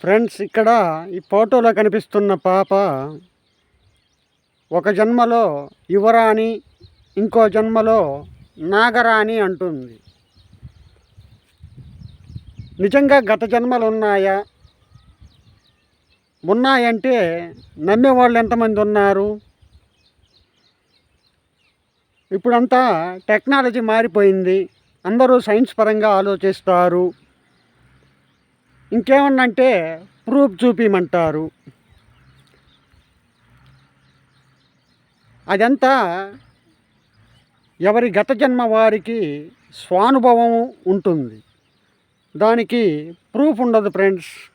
Friends ఇక్కడ ఈ ఫోటోలో కనిపిస్తున్న పాప ఒక జన్మలో యువరాణి ఇంకో జన్మలో నాగరాణి అంటుంది. నిజంగా గత జన్మలు ఉన్నాయా? ఉన్నాయంటే నమ్మేవాళ్ళు ఎంతమంది ఉన్నారు? ఇప్పుడంతా టెక్నాలజీ మారిపోయింది. అందరూ సైన్స్ పరంగా ఆలోచిస్తారు. ఇంకేమన్నంటే ప్రూఫ్ చూపించమంటారు అదంతా ఎవరి గత జన్మ వారికి స్వానుభవం ఉంటుంది. దానికి ప్రూఫ్ ఉండదు ఫ్రెండ్స్.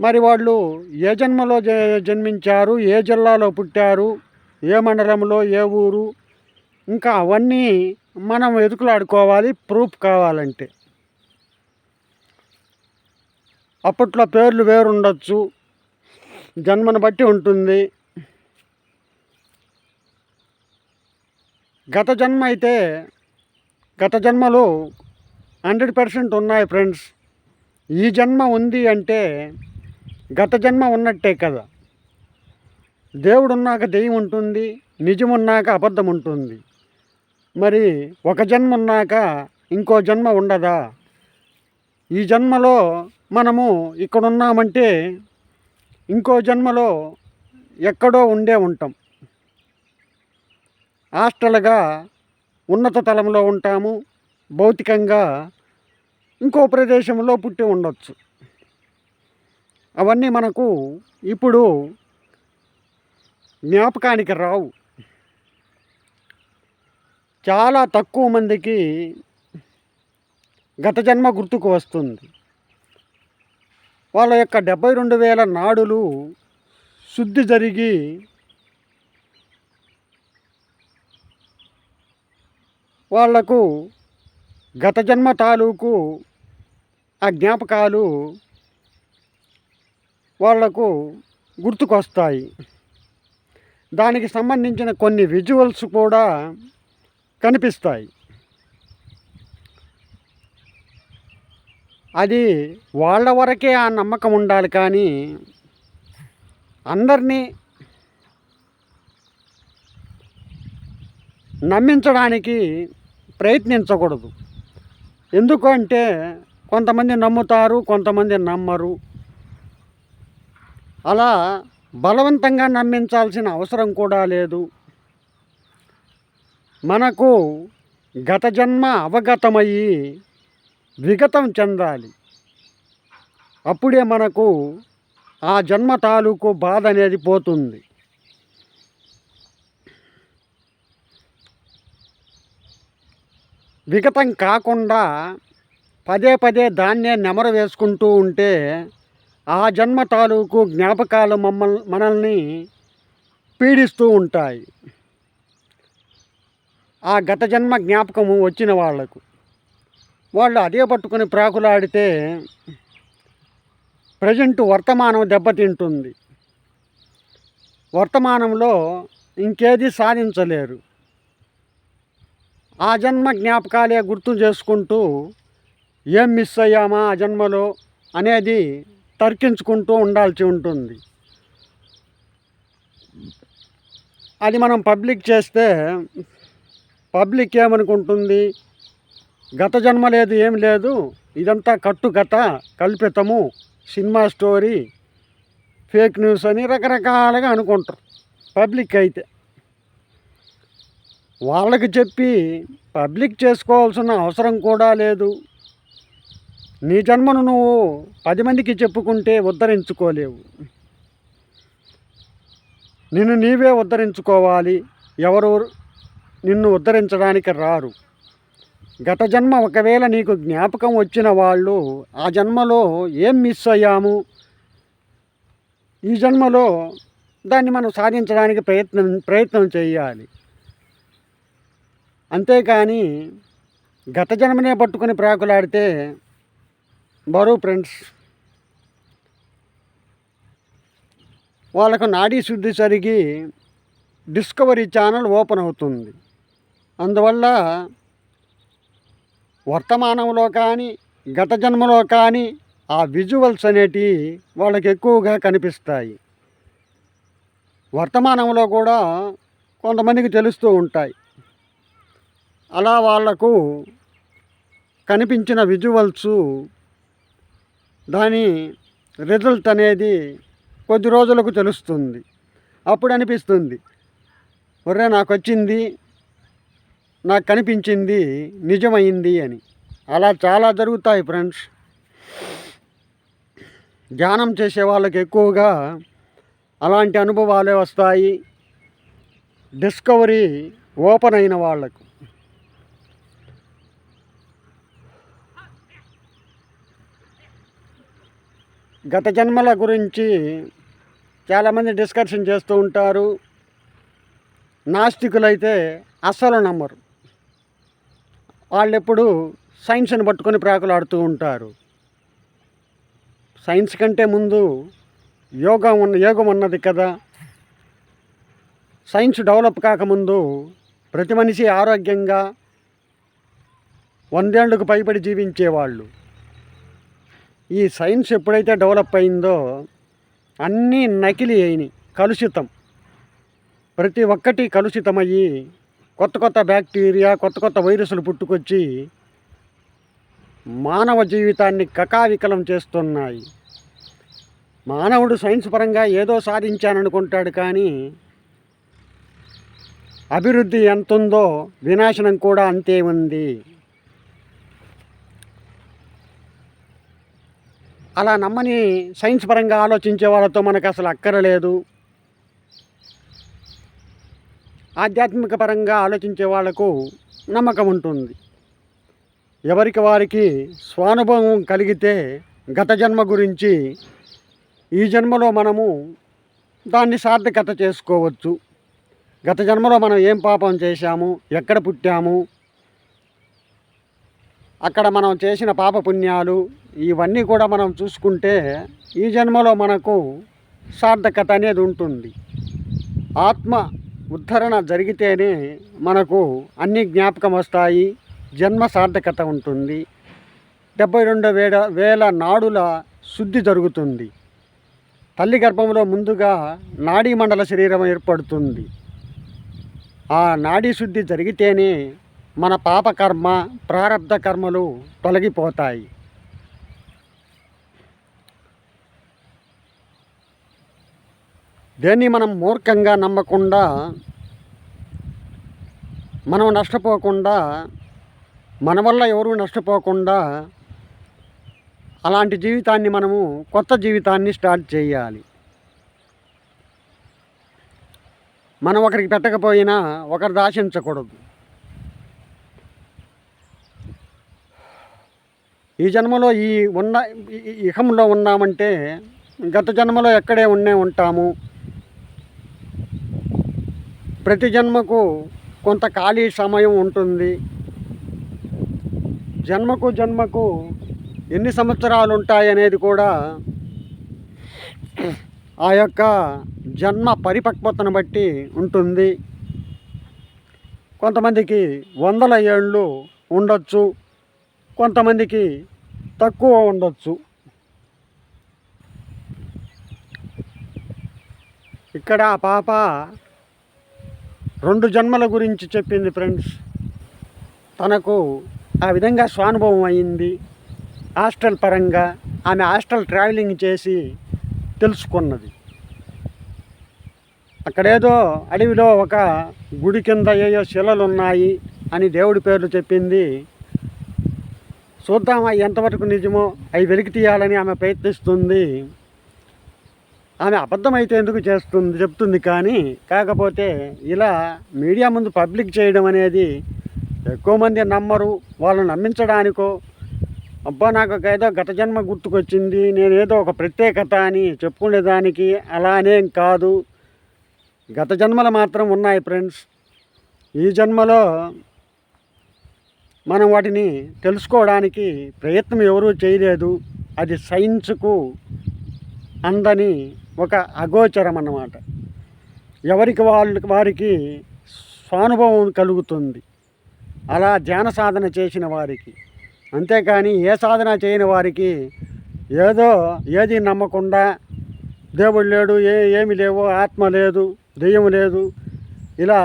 మరి వాళ్ళు ఏ జన్మలో జ- జన్మించారు ఏ జిల్లాలో పుట్టారు ఏ మండలంలో ఏ ఊరు ఇంకా అవన్నీ మనం ఎదుకులాడుకోవాలి ప్రూఫ్ కావాలంటే. అప్పట్లో పేర్లు వేరుండొచ్చు. జన్మను బట్టి ఉంటుంది. గత జన్మ అయితే గత జన్మలు హండ్రెడ్ పర్సెంట్ ఉన్నాయి ఫ్రెండ్స్. ఈ జన్మ ఉంది అంటే గత జన్మ ఉన్నట్టే కదా. దేవుడు ఉన్నాక దెయ్యం ఉంటుంది నిజం ఉన్నాక అబద్ధం ఉంటుంది. మరి ఒక జన్మ ఉన్నాక ఇంకో జన్మ ఉండదా? ఈ జన్మలో మనము ఇక్కడ ఉన్నామంటే ఇంకో జన్మలో ఎక్కడో ఉండే ఉంటాం. హాస్టల్గా ఉన్నత తలంలో ఉంటాము. భౌతికంగా ఇంకో ప్రదేశంలో పుట్టి ఉండొచ్చు. అవన్నీ మనకు ఇప్పుడు జ్ఞాపకానికి రావు. చాలా తక్కువ మందికి గత జన్మ గుర్తుకు వస్తుంది. వాళ్ళ యొక్క డెబ్బై రెండు వేల నాడులు శుద్ధి జరిగి వాళ్ళకు గత జన్మ తాలూకు ఆ జ్ఞాపకాలు వాళ్ళకు గుర్తుకొస్తాయి. దానికి సంబంధించిన కొన్ని విజువల్స్ కూడా కనిపిస్తాయి. అది వాళ్ళ వరకే ఆ నమ్మకం ఉండాలి కానీ అందరినీ నమ్మించడానికి ప్రయత్నించకూడదు. ఎందుకంటే కొంతమంది నమ్ముతారు కొంతమంది నమ్మరు. అలా బలవంతంగా నమ్మించాల్సిన అవసరం కూడా లేదు. మనకు గత జన్మ అవగతమయ్యి విగతం చెందాలి. అప్పుడే మనకు ఆ జన్మ తాలూకు బాధ అనేది పోతుంది. విగతం కాకుండా పదే పదే దాన్నే నెమరు వేసుకుంటూ ఉంటే ఆ జన్మ తాలూకు జ్ఞాపకాలు మమ్మల్ని మనల్ని పీడిస్తూ ఉంటాయి. ఆ గత జన్మ జ్ఞాపకము వచ్చిన వాళ్ళకు వాళ్ళు అదే పట్టుకొని ప్రాకులాడితే ప్రజెంట్ వర్తమానం దెబ్బతింటుంది. వర్తమానంలో ఇంకేది సాధించలేరు. ఆ జన్మ జ్ఞాపకాలే గుర్తు చేసుకుంటూ ఏం మిస్ అయ్యామా ఆ జన్మలో అనేది తర్కించుకుంటూ ఉండాల్సి ఉంటుంది. అది మనం పబ్లిక్ చేస్తే పబ్లిక్ ఏమనుకుంటుంది? గత జన్మ లేదు ఏం లేదు. ఇదంతా కట్టు కథ కల్పితము సినిమా స్టోరీ ఫేక్ న్యూస్ అని రకరకాలుగా అనుకుంటారు. పబ్లిక్ అయితే. వాళ్ళకి చెప్పి పబ్లిక్ చేసుకోవాల్సిన అవసరం కూడా లేదు. నీ జన్మను నువ్వు పది మందికి చెప్పుకుంటే ఉద్ధరించుకోలేవు. నిన్ను నీవే ఉద్ధరించుకోవాలి. ఎవరు నిన్ను ఉద్ధరించడానికి రారు. గత జన్మ ఒకవేళ నీకు జ్ఞాపకం వచ్చిన వాళ్ళు ఆ జన్మలో ఏం మిస్ అయ్యాము? ఈ జన్మలో దాన్ని మనం సాధించడానికి ప్రయత్నం ప్రయత్నం చేయాలి. అంతేకాని గత జన్మనే పట్టుకొని ప్రాకులాడితే బరువు ఫ్రెండ్స్. వాళ్ళకు నాడీ శుద్ధి సరిగి డిస్కవరీ ఛానల్ ఓపెన్ అవుతుంది. అందువల్ల వర్తమానంలో కానీ గత జన్మలో కానీ ఆ విజువల్స్ అనేటివి వాళ్ళకి ఎక్కువగా కనిపిస్తాయి. వర్తమానంలో కూడా కొంతమందికి తెలుస్తూ ఉంటాయి. అలా వాళ్ళకు కనిపించిన విజువల్స్ దాని రిజల్ట్ అనేది కొద్ది రోజులకు తెలుస్తుంది. అప్పుడు అనిపిస్తుంది ఒరే నాకు వచ్చింది నాకు కనిపించింది నిజమైంది అని. అలా చాలా జరుగుతాయి ఫ్రెండ్స్. ధ్యానం చేసే వాళ్ళకి ఎక్కువగా అలాంటి అనుభవాలే వస్తాయి. డిస్కవరీ ఓపెన్ అయిన వాళ్ళకు. గత జన్మల గురించి చాలామంది డిస్కషన్ చేస్తూ ఉంటారు. నాస్తికులైతే అస్సలు నమ్మరు. వాళ్ళు ఎప్పుడు సైన్స్ని పట్టుకొని ప్రాకులాడుతూ ఉంటారు. సైన్స్ కంటే ముందు యోగా ఉన్న యోగం ఉన్నది కదా. సైన్స్ డెవలప్ కాకముందు ప్రతి మనిషి ఆరోగ్యంగా వందేళ్ళకు పైబడి జీవించేవాళ్ళు. ఈ సైన్స్ ఎప్పుడైతే డెవలప్ అయిందో అన్నీ నకిలీ అయినాయి కలుషితం. ప్రతి ఒక్కటి కలుషితమయ్యి కొత్త కొత్త బ్యాక్టీరియా కొత్త కొత్త వైరస్లు పుట్టుకొచ్చి మానవ జీవితాన్ని కకావికలం చేస్తున్నాయి. మానవుడు సైన్స్ పరంగా ఏదో సాధించాననుకుంటాడు కానీ అభివృద్ధి ఎంత ఉందో వినాశనం కూడా అంతే ఉంది. అలా నమ్మని సైన్స్ పరంగా ఆలోచించే వాళ్ళతో మనకు అసలు అక్కరలేదు ఆధ్యాత్మిక పరంగా ఆలోచించే వాళ్ళకు నమ్మకం ఉంటుంది. ఎవరికి వారికి స్వానుభవం కలిగితే గత జన్మ గురించి ఈ జన్మలో మనము దాన్ని సార్థకత చేసుకోవచ్చు. గత జన్మలో మనం ఏం పాపం చేశాము? ఎక్కడ పుట్టాము? అక్కడ మనం చేసిన పాప పుణ్యాలు ఇవన్నీ కూడా మనం చూసుకుంటే ఈ జన్మలో మనకు సార్థకత అనేది ఉంటుంది. ఆత్మ ఉద్ధరణ జరిగితేనే మనకు అన్ని జ్ఞాపకం వస్తాయి జన్మ సార్థకత ఉంటుంది. డెబ్బై రెండు వేల వేల నాడుల శుద్ధి జరుగుతుంది. తల్లి గర్భంలో ముందుగా నాడీ మండల శరీరం ఏర్పడుతుంది. ఆ నాడీ శుద్ధి జరిగితేనే మన పాపకర్మ ప్రారంధ కర్మలు తొలగిపోతాయి. దేన్ని మనం మూర్ఖంగా నమ్మకుండా మనం నష్టపోకుండా మన వల్ల ఎవరు నష్టపోకుండా అలాంటి జీవితాన్ని మనము కొత్త జీవితాన్ని స్టార్ట్ చేయాలి మనం ఒకరికి పెట్టకపోయినా ఒకరు దాశించకూడదు ఈ జన్మలో ఈ ఉన్న ఇహంలో ఉన్నామంటే గత జన్మలో ఎక్కడే ఉండే ఉంటాము ప్రతి జన్మకు కొంత ఖాళీ సమయం ఉంటుంది. జన్మకు జన్మకు ఎన్ని సంవత్సరాలు ఉంటాయనేది కూడా ఆ యొక్క జన్మ పరిపక్వతను బట్టి ఉంటుంది. కొంతమందికి వందల ఏళ్ళు ఉండొచ్చు కొంతమందికి తక్కువ ఉండొచ్చు. ఇక్కడ ఆ పాప రెండు జన్మల గురించి చెప్పింది ఫ్రెండ్స్. తనకు ఆ విధంగా స్వానుభవం అయింది. హాస్టల్ పరంగా ఆమె హాస్టల్ ట్రావెలింగ్ చేసి తెలుసుకున్నది. అక్కడేదో అడవిలో ఒక గుడి కింద ఏయో శిలలు ఉన్నాయి అని దేవుడి పేర్లు చెప్పింది. చూద్దామా ఎంతవరకు నిజమో అవి వెలికి తీయాలని ఆమె ప్రయత్నిస్తుంది. ఆమె అబద్ధమైతే ఎందుకు చేస్తుంది చెప్తుంది కానీ కాకపోతే ఇలా మీడియా ముందు పబ్లిక్ చేయడం అనేది ఎక్కువ మంది నమ్మరు. వాళ్ళని నమ్మించడానికో అబ్బా నాకు ఒక ఏదో గత జన్మ గుర్తుకొచ్చింది నేను ఏదో ఒక ప్రత్యేకత అని చెప్పుకునేదానికి అలానేం కాదు. గత జన్మలు మాత్రం ఉన్నాయి ఫ్రెండ్స్ ఈ జన్మలో మనం వాటిని తెలుసుకోవడానికి ప్రయత్నం ఎవరూ చేయలేదు. అది సైన్స్కు అందని ఒక అగోచరం అన్నమాట. ఎవరికి వాళ్ళకి వారికి స్వానుభవం కలుగుతుంది. అలా ధ్యాన సాధన చేసిన వారికి. అంతేకాని ఏ సాధన చేయని వారికి ఏదో ఏది నమ్మకుండా దేవుడు లేడు ఏ ఏమి లేవు ఆత్మ లేదు దెయ్యం లేదు ఇలా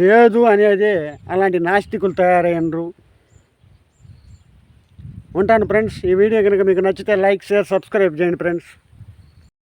లేదు అనేది అలాంటి నాస్తికులు తయారయ్యండ్రు. ఉంటాను ఫ్రెండ్స్ ఈ వీడియో కనుక మీకు నచ్చితే లైక్ షేర్ సబ్స్క్రైబ్ చేయండి ఫ్రెండ్స్.